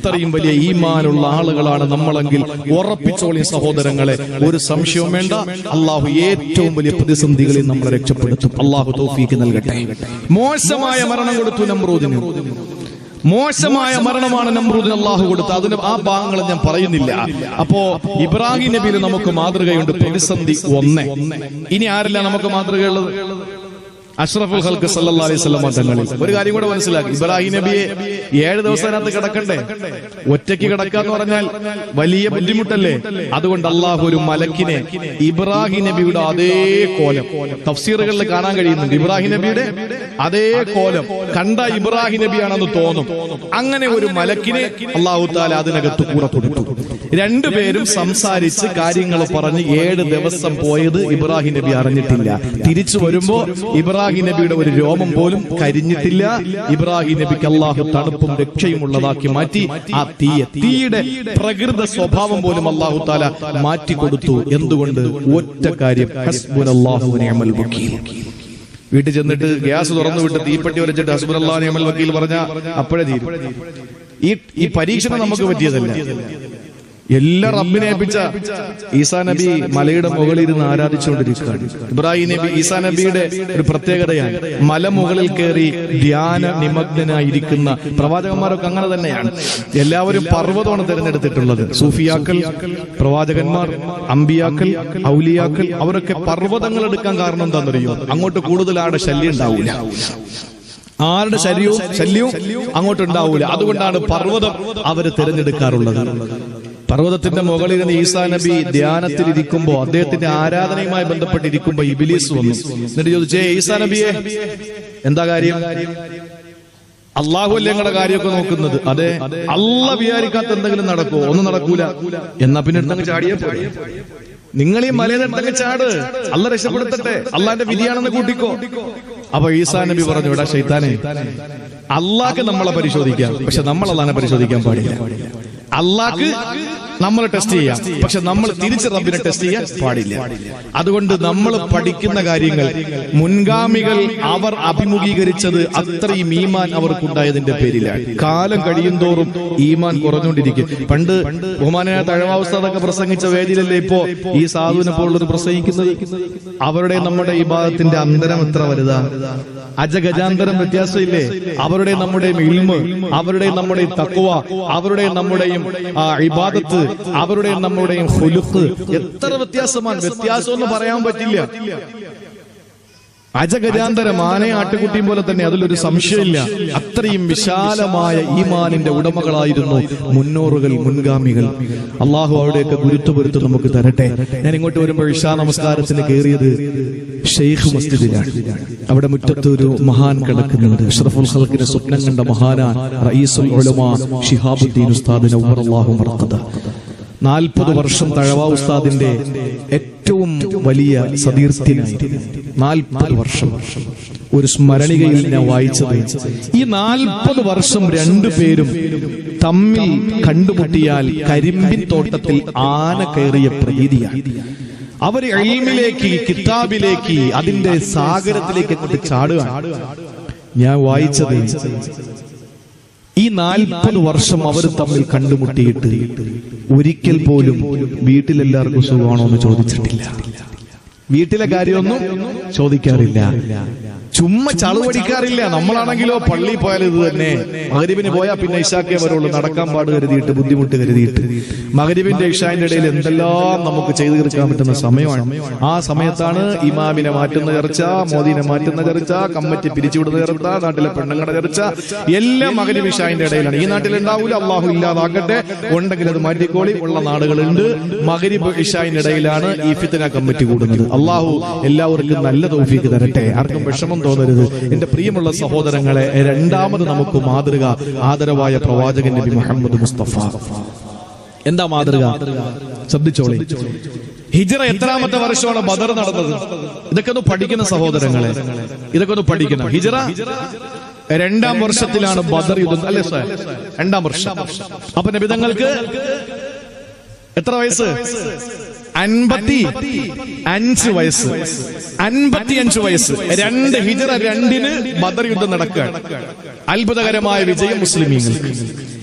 അത്രയും വലിയ ഈമാനുള്ള ആളുകളാണ് നമ്മളെങ്കിൽ. ഉറപ്പിച്ചോളി സഹോദരങ്ങളെ ഒരു സംശയവും വേണ്ട. അള്ളാഹു ഏറ്റവും വലിയ പ്രതിസന്ധികളിൽ നമ്മളെ രക്ഷപ്പെടുത്തും. അള്ളാഹു തോഫീക്ക് നൽകട്ടെ. മോശമായ മരണം കൊടുത്തു നമ്രൂദിന്. മോശമായ മരണമാണ് നമ്രൂദിന് അള്ളാഹു കൊടുത്തത്. അതിന് ആ ഭാഗങ്ങൾ ഞാൻ പറയുന്നില്ല. അപ്പോ ഇബ്രാഹിം നബിയിൽ നമുക്ക് മാതൃകയുണ്ട്. പ്രതിസന്ധി ഒന്ന്. ഇനി ആരല്ല നമുക്ക് മാതൃകയുള്ളത്? അഷ്റഫുൽ ഹൽക്ക് സല്ലല്ലാഹു അലൈഹി വസല്ലം തങ്ങളിൽ ഒരു കാര്യം കൂടെ മനസ്സിലാക്കി. ഇബ്രാഹിം നബിയെ ഏഴ് ദിവസം അതിനകത്ത് കിടക്കണ്ടേ? ഒറ്റയ്ക്ക് കിടക്കുക കിടക്കാന്ന് പറഞ്ഞാൽ വലിയ ബുദ്ധിമുട്ടല്ലേ? അതുകൊണ്ട് അള്ളാഹു ഒരു മലക്കിനെ ഇബ്രാഹിം നബിയുടെ അതേ കോലം തഫ്സീറുകളിൽ കാണാൻ കഴിയുന്നുണ്ട്. ഇബ്രാഹിം നബിയുടെ അതേ കോലം. കണ്ട ഇബ്രാഹിം നബിയാണെന്ന് തോന്നും. അങ്ങനെ ഒരു മലക്കിനെ അള്ളാഹു താല അതിനകത്ത് കൂടെ കൊടുത്തു. രണ്ടുപേരും സംസാരിച്ച് കാര്യങ്ങൾ പറഞ്ഞ് ഏഴ് ദിവസം പോയത് ഇബ്രാഹിം നബി അറിഞ്ഞിട്ടില്ല. തിരിച്ചു വരുമ്പോ ഇബ്രാഹിം നബിയുടെ ഒരു രോമം പോലും കരിഞ്ഞിട്ടില്ല. ഇബ്രാഹിം നബിക്ക് അള്ളാഹു തണുപ്പും രക്ഷയും ഉള്ളതാക്കി മാറ്റി. ആ തീയ തീയുടെ പ്രകൃത സ്വഭാവം പോലും അള്ളാഹു താല മാറ്റി കൊടുത്തു. എന്തുകൊണ്ട്? ഒറ്റ കാര്യം. വീട്ടിൽ ചെന്നിട്ട് ഗ്യാസ് തുറന്നു വിട്ട് തീപ്പെട്ടി വരച്ചിട്ട് ഹസ്ബുൽ അള്ളാഹു നിയമൽ വക്കീൽ പറഞ്ഞ അപ്പോഴേ തീരും. ഈ ഈ പരീക്ഷണം നമുക്ക് പറ്റിയതല്ല. എല്ലാ റബ്ബിനെ ഏൽപ്പിച്ച ഈസാ നബി മലയുടെ മുകളിൽ ഇരുന്ന് ആരാധിച്ചുകൊണ്ടിരിക്കുകയാണ്. ഇബ്രാഹിം നബി ഈസാ നബിയുടെ ഒരു പ്രത്യേകതയാണ്. മല മുകളിൽ കയറി ധ്യാന നിമഗ്നായിരിക്കുന്ന പ്രവാചകന്മാരൊക്കെ അങ്ങനെ തന്നെയാണ്. എല്ലാവരും പർവതമാണ് തിരഞ്ഞെടുത്തിട്ടുള്ളത്. സൂഫിയാക്കൾ പ്രവാചകന്മാർ അമ്പിയാക്കൾ ഔലിയാക്കൾ അവരൊക്കെ പർവതങ്ങൾ എടുക്കാൻ കാരണം എന്താണെന്നറിയോ? അങ്ങോട്ട് കൂടുതൽ ആടെ ശല്യം ഉണ്ടാവില്ല ആരുടെ ശല്യവും? ശല്യവും? അങ്ങോട്ട് ഉണ്ടാവൂല അതുകൊണ്ടാണ് പർവതം അവർ തിരഞ്ഞെടുക്കാറുള്ളത്. പർവതത്തിന്റെ മുകളിൽ നിന്ന് ഈസാ നബി ധ്യാനത്തിൽ ഇരിക്കുമ്പോ അദ്ദേഹത്തിന്റെ ആരാധനയുമായി ബന്ധപ്പെട്ടിരിക്കുമ്പോ ഇബിലീസ് വന്നു. എന്നിട്ട് ചോദിച്ചേ ഈസാ നബിയെ എന്താ കാര്യം? അള്ളാഹു അല്ലേ ഞങ്ങളുടെ കാര്യമൊക്കെ നോക്കുന്നത്? അതെ. അല്ല വിചാരിക്കാത്ത എന്തെങ്കിലും നടക്കുമോ ഒന്നും നടക്കൂല. എന്നാ പിന്നെ എടുത്തങ്ങ് ചാടിയേ പോയി നിങ്ങൾ ഈ മലയെടുത്തങ്ങ് ചാട്. അല്ല രക്ഷപ്പെടുത്തട്ടെ. അള്ളാന്റെ വിധിയാണെന്ന് കൂട്ടിക്കോ. അപ്പൊ ഈസാ നബി പറഞ്ഞു ഇവിടെ ശൈത്താനെ അള്ളാഹ് നമ്മളെ പരിശോധിക്കാം. പക്ഷെ നമ്മൾ അള്ളാനെ പരിശോധിക്കാൻ പാടില്ല. അള്ളാഹ്ക്ക് നമ്മൾ ടെസ്റ്റ് ചെയ്യാം. പക്ഷെ നമ്മൾ തിരിച്ച് റബ്ബിനെ ടെസ്റ്റ് ചെയ്യാൻ പാടില്ല. അതുകൊണ്ട് നമ്മൾ പഠിക്കുന്ന കാര്യങ്ങൾ മുൻഗാമികൾ അവർ അഭിമുഖീകരിച്ചത് അത്രയും ഈമാൻ അവർക്കുണ്ടായതിന്റെ പേരിലാണ്. കാലം കഴിയുന്തോറും ഈമാൻ കുറഞ്ഞുകൊണ്ടിരിക്കും. പണ്ട് ബഹുമാനായ തഴവാവസ്ഥതൊക്കെ പ്രസംഗിച്ച വേദിയിലല്ലേ ഇപ്പോ ഈ സാധുവിനെ പോലുള്ളത് പ്രസംഗിക്കുന്നത്? അവരുടെ നമ്മുടെ ഈ ഭാഗത്തിന്റെ അന്തരം എത്ര വലുതാ? അജഗജാന്തരം വ്യത്യാസമില്ലേ? അവരുടെ നമ്മുടെ ഇൽമ് അവരുടെ നമ്മുടെ തക്കുവ അവരുടെ നമ്മുടെയും ഇബാദത്ത് അവരുടെ നമ്മുടെയും എത്ര വ്യത്യാസമാണ്? വ്യത്യാസം എന്ന് പറയാൻ പറ്റില്ല. അജഗജാന്തരം ആനയെ ആട്ടുകുട്ടിയും പോലെ തന്നെ അതിലൊരു സംശയമില്ല. അത്രയും വിശാലമായ ഈമാനിന്റെ ഉടമകളായിരുന്നു മുന്നോറുകൾ മുൻഗാമികൾ. അള്ളാഹു അവിടെയൊക്കെ ഗുരുത്വപുരത്ത് നമുക്ക് തരട്ടെ. ഞാൻ ഇങ്ങോട്ട് വരുമ്പോൾ ഇഷാ നമസ്കാരത്തിന് കയറിയത് ഷെയ്ഖ് മസ്ജിദിലാണ്. അവിടെ മുറ്റത്ത് ഒരു മഹാൻ കിടക്കുന്നുണ്ട്. അഷ്റഫുൽ ഖൽക്കിന്റെ സ്വപ്നം കണ്ട മഹാനാൻ റയീസുൽ ഉലമാ ഷിഹാബുദ്ദീൻ ഉസ്താദിനെ അല്ലാഹു മർഖദ നാൽപ്പത് വർഷം തഴവാ ഉസ്താദിന്റെ ഏറ്റവും വലിയ സതീർത്ഥ്യനായിരുന്നു നാൽപ്പത് വർഷം ഒരു സ്മരണികയിൽ ഞാൻ വായിച്ചത്. ഈ നാൽപ്പത് വർഷം രണ്ടു പേരും തമ്മിൽ കണ്ടുമുട്ടിയാൽ കരിമ്പിൻ തോട്ടത്തിൽ ആന കയറിയ പ്രതീതിയാണ്. അവർ എൽമിലേക്ക് കിതാബിലേക്ക് അതിന്റെ സാഗരത്തിലേക്ക് അങ്ങോട്ട് ചാടുക ഞാൻ വായിച്ചത് ഈ നാൽപ്പത് വർഷം അവർ തമ്മിൽ കണ്ടുമുട്ടിയിട്ട് ഒരിക്കൽ പോലും വീട്ടിലെല്ലാവർക്കും സുഖമാണോ എന്ന് ചോദിച്ചിട്ടില്ല. വീട്ടിലെ കാര്യമൊന്നും ചോദിക്കാറില്ല. ചുമ്മാ ചളുവടിക്കാറില്ല നമ്മളാണെങ്കിലോ പള്ളി പോയാൽ ഇത് തന്നെ. മകരിവിന് പോയാൽ പിന്നെ ഇഷാക്കേ വരുള്ളൂ. നടക്കാൻ പാട് കരുതിയിട്ട് ബുദ്ധിമുട്ട് കരുതിയിട്ട്. മകരിവിന്റെ ഇഷാന്റെ ഇടയിൽ എന്തെല്ലാം നമുക്ക് ചെയ്തു തീർക്കാൻ പറ്റുന്ന സമയമാണ്. ആ സമയത്താണ് ഇമാമിനെ മാറ്റുന്ന ചർച്ച മോദിനെ മാറ്റുന്ന ചർച്ച കമ്മറ്റി പിരിച്ചുവിടുന്ന ചർച്ച നാട്ടിലെ പെണ്ണുങ്ങളുടെ ചർച്ച. എല്ലാം മകരിവ് ഇഷാന്റെ ഇടയിലാണ്. ഈ നാട്ടിൽ ഉണ്ടാവൂല. അള്ളാഹു ഇല്ലാതാകട്ടെ. ഉണ്ടെങ്കിൽ അത് മാറ്റിക്കോളി. ഉള്ള നാടുകളുണ്ട്. മകരിബ് ഇഷാന്റെ ഇടയിലാണ് ഈ ഫിത്തന കമ്മിറ്റി കൂടുന്നത്. അള്ളാഹു എല്ലാവർക്കും നല്ല തോഫിക്ക് തരട്ടെ ആർക്കും വിഷമം തോന്നരുത് എന്റെ പ്രിയമുള്ള സഹോദരങ്ങളെ രണ്ടാമത് നമുക്ക് മാതൃക ആദരവായ പ്രവാചകൻ നബി മുഹമ്മദ് മുസ്തഫ. എന്താ മാതൃക? ശ്രദ്ധിച്ചോളി. ഹിജറ എത്രാമത്തെ വർഷമാണ് ബദർ നടന്നത്? ഇതൊക്കെ ഒന്ന് പഠിക്കുന്ന സഹോദരങ്ങളെ ഇതൊക്കെ ഒന്ന് പഠിക്കണം. ഹിജറ രണ്ടാം വർഷത്തിലാണ് ബദർ യുദ്ധം. അല്ലേ സാർ? രണ്ടാം വർഷം. അപ്പൊ നബിതങ്ങൾക്ക് എത്ര വയസ്സ്? അൻപത്തി അഞ്ച് വയസ്സ്. അൻപത്തി അഞ്ച് വയസ്സ്. രണ്ട് ഹിജറ രണ്ടിന് ബദർ യുദ്ധം നടക്കുകയാണ്. അത്ഭുതകരമായ വിജയം മുസ്ലിമീങ്ങൾക്ക്.